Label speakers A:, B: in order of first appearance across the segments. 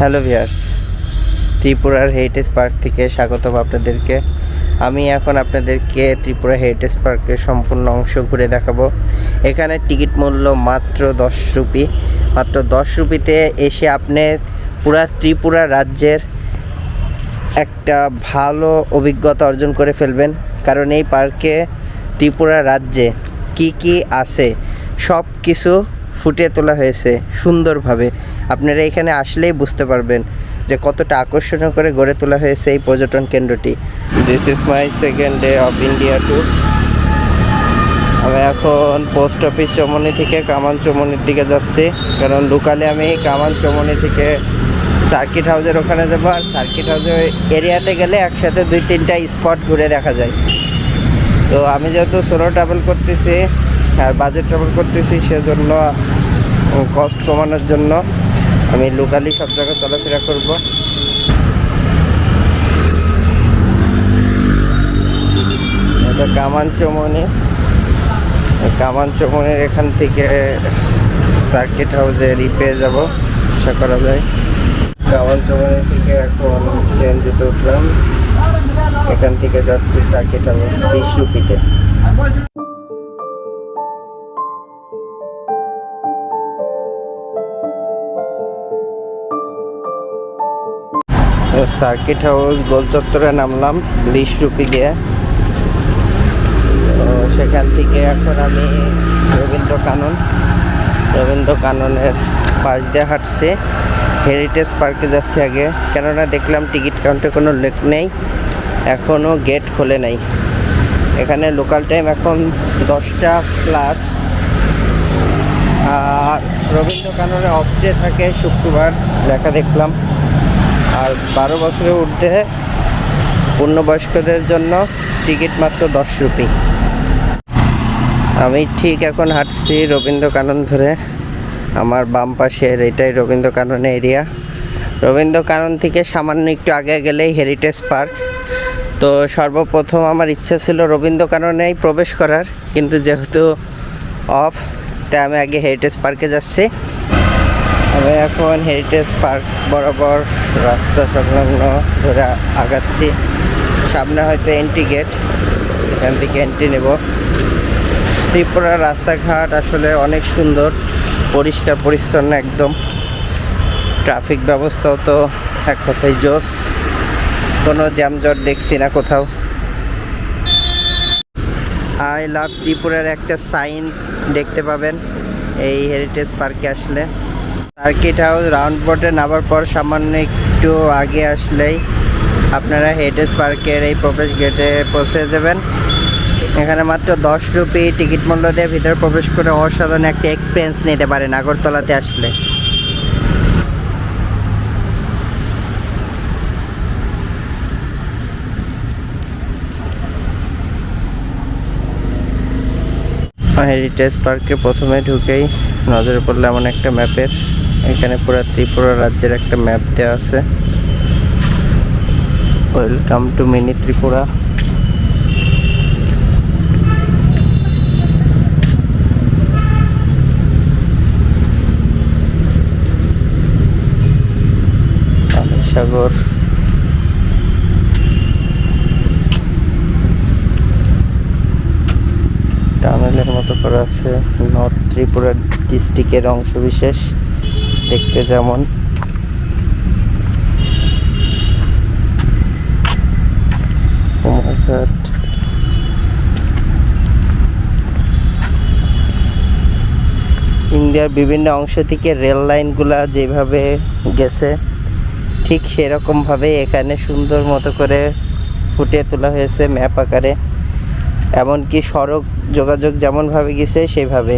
A: Hello viewers ত্রিপুরার heritage park থেকে স্বাগতম আপনাদেরকে। আমি এখন আপনাদেরকে ত্রিপুরা হেরিটেজ পার্কের সম্পূর্ণ অংশ ঘুরে দেখাবো। এখানে টিকিট মূল্য মাত্র দশ রুপি। মাত্র দশ রুপিতে এসে আপনি পুরা ত্রিপুরা রাজ্যের একটা ভালো অভিজ্ঞতা অর্জন করে ফেলবেন। কারণ এই পার্কে ত্রিপুরা রাজ্যে কি কি আছে সব কিছু ফুটিয়ে তোলা হয়েছে সুন্দরভাবে। আপনারা এখানে আসলেই বুঝতে পারবেন যে কতটা আকর্ষণীয় করে গড়ে তোলা হয়েছে এই পর্যটন কেন্দ্রটি। This is my second day of India tour আমি এখন পোস্ট অফিস চমনি থেকে কামান চমনির দিকে যাচ্ছি। কারণ লোকালে আমি কামান চমনি থেকে সার্কিট হাউসের ওখানে যাব আর সার্কিট হাউসের এরিয়াতে গেলে একসাথে দুই তিনটা স্পট ঘুরে দেখা যায়। তো আমি যেহেতু সোলো ট্রাভেল করতেছি আর বাজেট ট্রাভেল করতেছি সেজন্য কস্ট কমানোর জন্য আমি লোকালি সব জায়গায় চলাফেরা করব। এটা কামান এখান থেকে সার্কিট হাউসে রিপে যাব, আশা করা যায়। কামান থেকে এখন ট্রেন যেতে উঠলাম। এখান থেকে যাচ্ছি সার্কিট হাউস বিশ রুপিতে সার্কিট হাউস গোল চত্বরে নামলাম, বিশ রুপি দিয়ে তো সেখান থেকে এখন আমি রবীন্দ্র কানন রবীন্দ্র কাননের পাশ দিয়ে হাঁটছি। হেরিটেজ পার্কে যাচ্ছি আগে। কেননা দেখলাম টিকিট কাউন্টে কোনো লেক নেই এখনও গেট খোলে নাই। এখানে লোকাল টাইম এখন দশটা প্লাস আর রবীন্দ্র কাননে অফ ডে থাকে শুক্রবার লেখা দেখলাম। আর বারো বছরের ঊর্ধ্বে পূর্ণবয়স্কদের জন্য টিকিট মাত্র দশ রুপি। আমি ঠিক এখন হাঁটছি রবীন্দ্রকানন ধরে। আমার বাম পাশের এটাই রবীন্দ্র কানন এরিয়া। রবীন্দ্রকানন থেকে সামান্য একটু আগে গেলেই হেরিটেজ পার্ক। তো সর্বপ্রথম আমার ইচ্ছা ছিল রবীন্দ্রকাননেই প্রবেশ করার, কিন্তু যেহেতু অফ, তাই আমি আগে হেরিটেজ পার্কে যাচ্ছি। আমি এখন হেরিটেজ পার্ক বরাবর রাস্তা সংলগ্ন ধরে আগাচ্ছি। সামনে হয়তো এন্ট্রি গেট এখান থেকে এন্ট্রি নেব। ত্রিপুরার রাস্তাঘাট আসলে অনেক সুন্দর, পরিষ্কার, পরিচ্ছন্ন একদম। ট্রাফিক ব্যবস্থাও তো এক কথায় জোস। কোনো জ্যামজট দেখছি না কোথাও। আই লাভ ত্রিপুরার একটা সাইন দেখতে পাবেন। এই হেরিটেজ পার্কে আসলে। সার্কিট হাউস রাউন্ড বোর্ডে নামার পর সামান্য একটু আগে আসলেই আপনারা হেরিটেজ পার্কের এই প্রবেশ গেটে পৌঁছে যাবেন। এখানে মাত্র দশ রুপি টিকিট মূল্য দিয়ে ভিতরে প্রবেশ করে অসাধারণ একটা এক্সপিরিয়েন্স নিতে পারেন আগরতলাতে আসলে। হেরিটেজ পার্কে প্রথমে ঢুকেই নজরে পড়ল এমন একটা ম্যাপের এখানে পুরো ত্রিপুরা রাজ্যের একটা ম্যাপ দেওয়া আছে। Welcome to mini Tripura. সাগর টানেলের মতো করা আছে। নর্থ ত্রিপুরা ডিস্ট্রিক্টের অংশ বিশেষ দেখতে যেমন। কুমারঘাট ইন্ডিয়ার বিভিন্ন অংশ থেকে রেল লাইনগুলা যেভাবে গেছে, ঠিক সেরকমভাবে এখানে সুন্দর মতো করে ফুটিয়ে তোলা হয়েছে ম্যাপ আকারে। এমনকি সড়ক যোগাযোগ যেমনভাবে গেছে সেইভাবে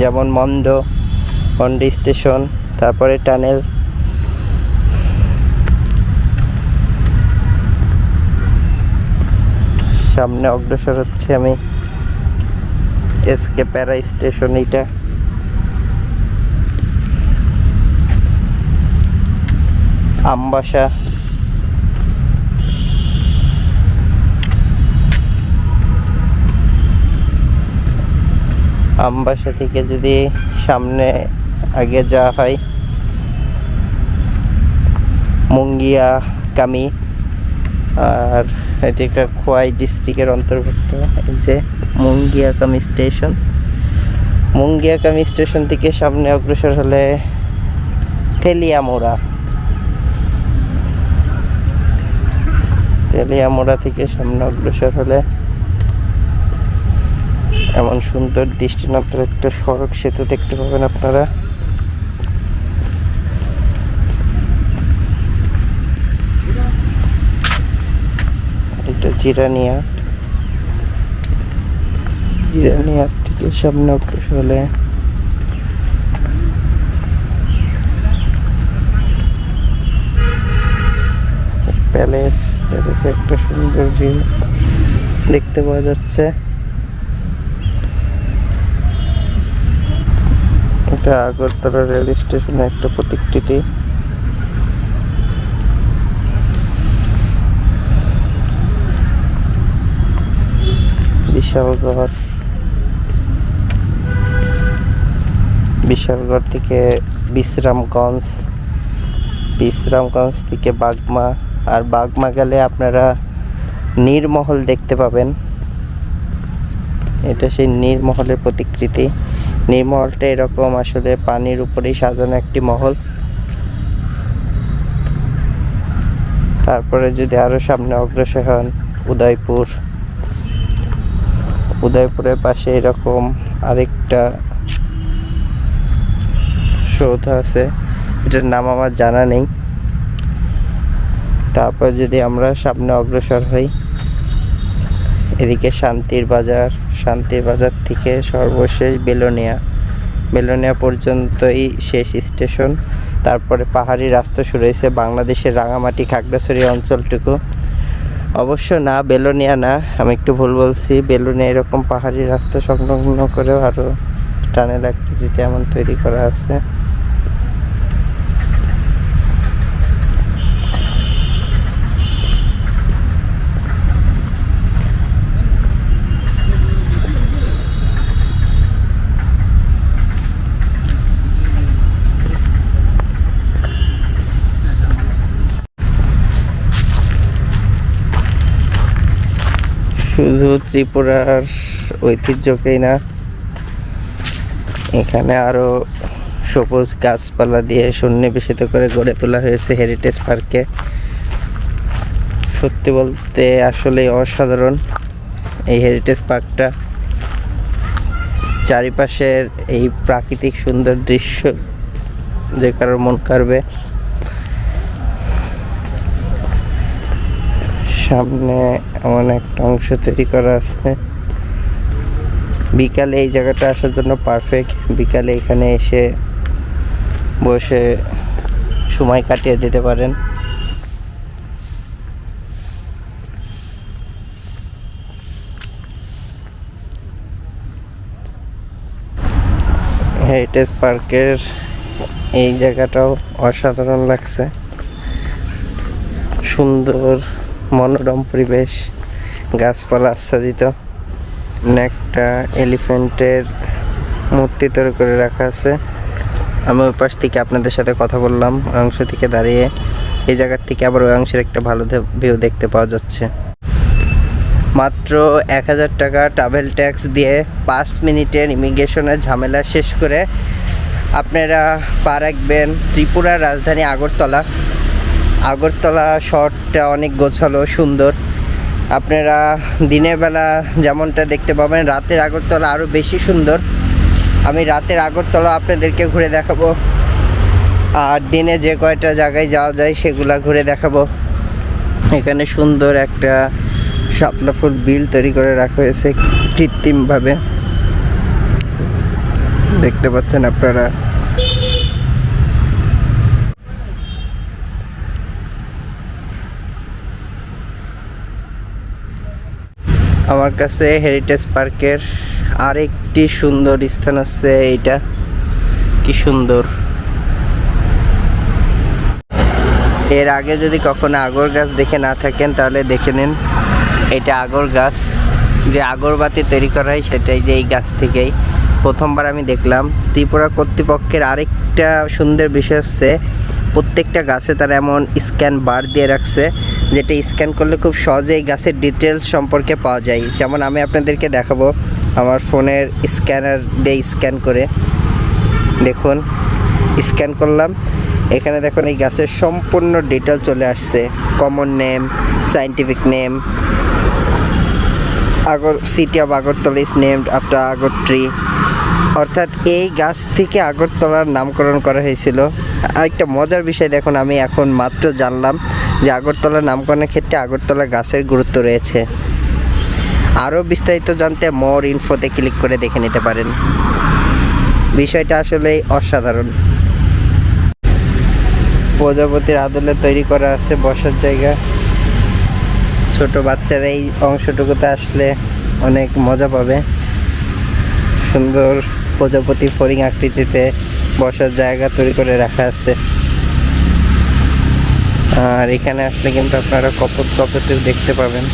A: যেমন মন্ড, মন্ডি স্টেশন। তারপরে টানেল। সামনে অগ্রসর হচ্ছে আমি এসকে প্যারা স্টেশন এইটা। আমবাসা। আমবাসা থেকে যদি সামনে আগে যাওয়া হয়। মুঙ্গিয়া, কামি, আর এটি খোয়াই ডিস্ট্রিক্টের অন্তর্ভুক্ত। এই যে মুঙ্গিয়া কামি স্টেশন। মুঙ্গিয়া কামি স্টেশন থেকে সামনে অগ্রসর হলে তেলিয়ামোড়া। তেলিয়ামোড়া থেকে সামনে অগ্রসর হলে এমন সুন্দর দৃষ্টিনন্দর একটা সড়ক সেতু দেখতে পাবেন আপনারা। এটা জিরানিয়া। জিরানিয়া থেকে সামনে অগ্রসর হলে প্যালেস। প্যালেসে একটা সুন্দর ভিউ দেখতে পাওয়া যাচ্ছে। এটা আগরতলা রেল স্টেশনের একটা প্রতিকৃতি। বিশালগড় বিশালগড় থেকে বিশ্রামগঞ্জ বিশ্রামগঞ্জ থেকে বাগমা। আর বাগমা গেলে আপনারা নীরমহল দেখতে পাবেন। এটা সেই নীরমহলের প্রতিকৃতি। নীরমহলটা এরকম আসলে পানির উপরেই সাজানো একটি মহল। তারপরে যদি আরও সামনে অগ্রসর হন, উদয়পুর। উদয়পুরের পাশে এরকম আরেকটা সৌধ আছে। এটার নাম আমার জানা নেই। তারপর যদি আমরা সামনে অগ্রসর হই, এদিকে শান্তির বাজার। শান্তির বাজার থেকে সর্বশেষ বেলোনিয়া। বেলোনিয়া পর্যন্তই শেষ স্টেশন। তারপরে পাহাড়ি রাস্তা শুরু হয়েছে বাংলাদেশের রাঙামাটি খাগড়াছড়ি অঞ্চলটুকু। অবশ্য না, বেলোনিয়া না। আমি একটু ভুল বলছি, বেলোনিয়া এরকম পাহাড়ি রাস্তা সংলগ্ন করেও আরও টানেল আকৃতিতে এমন তৈরি করা আছে। শুধু ত্রিপুরার ঐতিহ্যকেই না, এখানে আরও সবুজ গাছপালা দিয়ে সন্নিবেশিত করে গড়ে তোলা হয়েছে হেরিটেজ পার্কে সত্যি বলতে আসলে অসাধারণ এই হেরিটেজ পার্কটা চারিপাশের এই প্রাকৃতিক সুন্দর দৃশ্য যে কারোর মন কাড়বে। সামনে এমন একটা অংশ তৈরি করা আছে। বিকালে এই জায়গাটা আসার জন্য পারফেক্ট বিকালে এখানে এসে বসে সময় কাটিয়ে দিতে পারেন। হেরিটেজ পার্কের এই জায়গাটাও অসাধারণ লাগছে। সুন্দর। মনোরম পরিবেশ, গাছপালা আচ্ছাদিত একটা এলিফ্যান্টের মূর্তি তৈরি করে রাখা আছে। আমি ওই পাশ থেকে আপনাদের সাথে কথা বললাম অংশ থেকে দাঁড়িয়ে। এই জায়গার থেকে আবার ওই অংশের একটা ভালো ভিউ দেখতে পাওয়া যাচ্ছে। মাত্র এক হাজার টাকা ট্রাভেল ট্যাক্স দিয়ে পাঁচ মিনিটের ইমিগ্রেশনের ঝামেলা শেষ করে আপনারা পা রাখবেন ত্রিপুরার রাজধানী আগরতলা। আগরতলা শহরটা অনেক গোছালো, সুন্দর। আপনারা দিনের বেলা যেমনটা দেখতে পাবেন, রাতের আগরতলা আরও বেশি সুন্দর। আমি রাতের আগরতলা আপনাদেরকে ঘুরে দেখাবো। আর দিনে যে কয়টা জায়গায় যাওয়া যায় সেগুলা ঘুরে দেখাবো। এখানে সুন্দর একটা শাপলা ফুল বিল তৈরি করে রাখা হয়েছে কৃত্রিমভাবে। দেখতে পাচ্ছেন আপনারা। আমার কাছে হেরিটেজ পার্কের আরেকটি সুন্দর স্থান আছে, এইটা। কি সুন্দর। এর আগে যদি কখনো আগর গাছ দেখে না থাকেন, তাহলে দেখে নিন। এটা আগর গাছ। যে আগরবাতি তৈরি করা হয়, সেটাই যে এই গাছ থেকেই। প্রথমবার আমি দেখলাম। ত্রিপুরা কর্তৃপক্ষের আরেকটা সুন্দর বিষয় হচ্ছে, প্রত্যেকটা গাছে তারা এমন স্ক্যান বার দিয়ে রাখছে যেটা স্ক্যান করলে খুব সহজেই গাছের ডিটেলস সম্পর্কে পাওয়া যায়। যেমন আমি আপনাদেরকে দেখাবো আমার ফোনের স্ক্যানার দিয়ে স্ক্যান করে। দেখুন স্ক্যান করলাম। এখানে দেখুন, এই গাছের সম্পূর্ণ ডিটেল চলে আসছে। Common name scientific name agar city of Agartala is named after agar tree অর্থাৎ এই গাছ থেকে আগরতলার নামকরণ করা হয়েছিল। আরেকটা মজার বিষয় দেখুন, আমি এখন মাত্র জানলাম যে আগরতলা নামকরণের ক্ষেত্রে আগরতলা গাছের গুরুত্ব রয়েছে। আরও বিস্তারিত জানতে মোর ইনফোতে ক্লিক করে দেখে নিতে পারেন। বিষয়টা আসলেই অসাধারণ। প্রজাপতির আদলে তৈরি করা আছে বসার জায়গা। ছোট বাচ্চারা এই অংশটুকুতে আসলে অনেক মজা পাবে। সুন্দর প্রজাপতি ফরিং আকৃতিতে বসার জায়গা তৈরি করে রাখা আছে। আর এখানে আসলে কিন্তু আপনারা কপত কপতিও দেখতে পাবেন।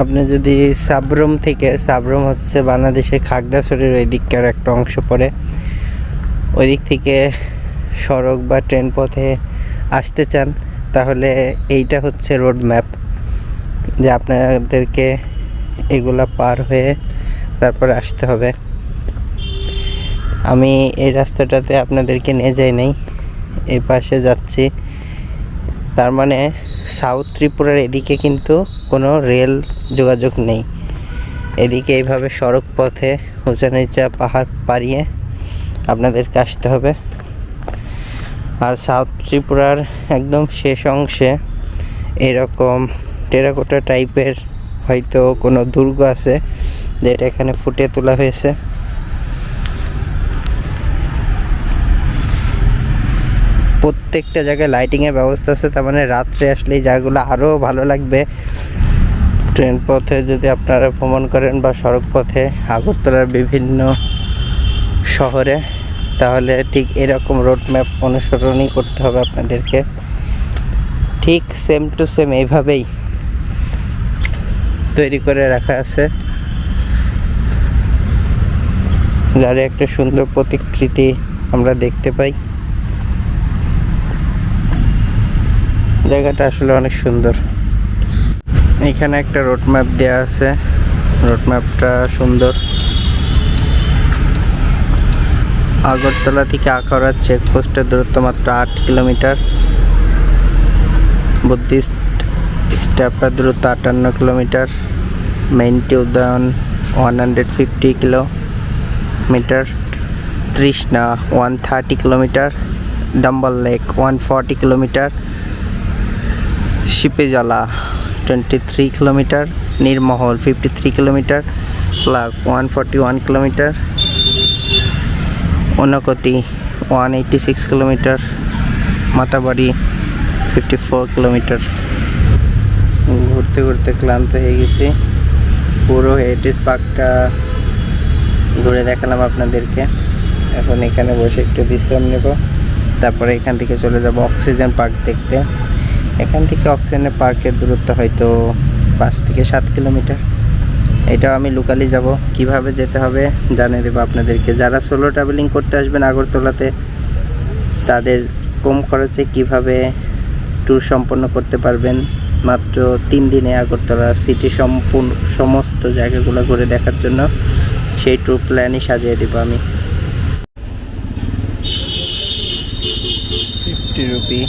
A: আপনি যদি সাবরুম থেকে, সাবরুম হচ্ছে বাংলাদেশের খাগড়াছড়ির ওই দিককার একটা অংশ পড়ে। ওই দিক থেকে সড়ক বা ট্রেন পথে আসতে চান, তাহলে এইটা হচ্ছে রোড ম্যাপ। যে আপনাদেরকে এগুলা পার হয়ে তারপরে আসতে হবে। আমি এই রাস্তাটাতে আপনাদেরকে নিয়ে যাই নাই এই পাশে যাচ্ছি। তার মানে সাউথ ত্রিপুরার এদিকে কিন্তু কোনো রেল যোগাযোগ নেই। এদিকে এইভাবে সড়ক পথে উঁচা নিচা পাহাড় পাড়িয়ে আপনাদেরকে আসতে হবে। আর সাউথ ত্রিপুরার একদম শেষ অংশে এরকম টেরাকোটা টাইপের হয়তো কোনো দুর্গ আছে যেটা এখানে ফুটে তোলা হয়েছে। প্রত্যেকটা জায়গায় লাইটিংয়ের ব্যবস্থা আছে, তার মানে রাত্রে আসলে এই জায়গাগুলো আরও ভালো লাগবে। ট্রেন পথে যদি আপনারা ভ্রমণ করেন বা সড়ক পথে আগরতলার বিভিন্ন শহরে, তাহলে ঠিক এরকম রোড ম্যাপ অনুসরণই করতে হবে আপনাদেরকে। ঠিক সেম টু সেম এইভাবেই। তৈরি করে রাখা আছে। যার একটা সুন্দর প্রতিকৃতি আমরা দেখতে পাই। জায়গাটা আসলে অনেক সুন্দর। এখানে একটা রোড ম্যাপ দেওয়া আছে। রোড ম্যাপটা সুন্দর। আগরতলা থেকে আখাউড়ার চেকপোস্টের দূরত্ব মাত্র আট কিলোমিটার বুদ্ধিস্ট স্ট্যাপার দূরত্ব আটান্ন কিলোমিটার মেইনটি উদ্যান one hundred fifty kilometre Trishna one thirty kilometre Dumboor lake one forty kilometre Sepahijala twenty three kilometre Neermahal fifty three kilometre plug one forty one kilometre Unakoti one eighty six kilometre Matabari fifty four kilometre ঘুরতে ঘুরতে ক্লান্ত হয়ে গেছি। পুরো heritage পার্কটা ঘুরে দেখালাম আপনাদেরকে। এখন এখানে বসে একটু বিশ্রাম নেব। তারপরে এখান থেকে চলে যাব অক্সিজেন পার্ক দেখতে। এখান থেকে অক্সিজেনের পার্কের দূরত্ব হয়তো পাঁচ থেকে সাত কিলোমিটার। এটাও আমি লোকালি যাব। কীভাবে যেতে হবে জানিয়ে দেবো আপনাদেরকে। যারা সোলো ট্রাভেলিং করতে আসবেন আগরতলাতে, তাদের কম খরচে কীভাবে ট্যুর সম্পন্ন করতে পারবেন মাত্র তিন দিনে আগরতলা সিটি সম্পূর্ণ, সমস্ত জায়গাগুলো ঘুরে দেখার জন্য সেই ট্যুর প্ল্যানই সাজিয়ে দেবো আমি। Fifty rupee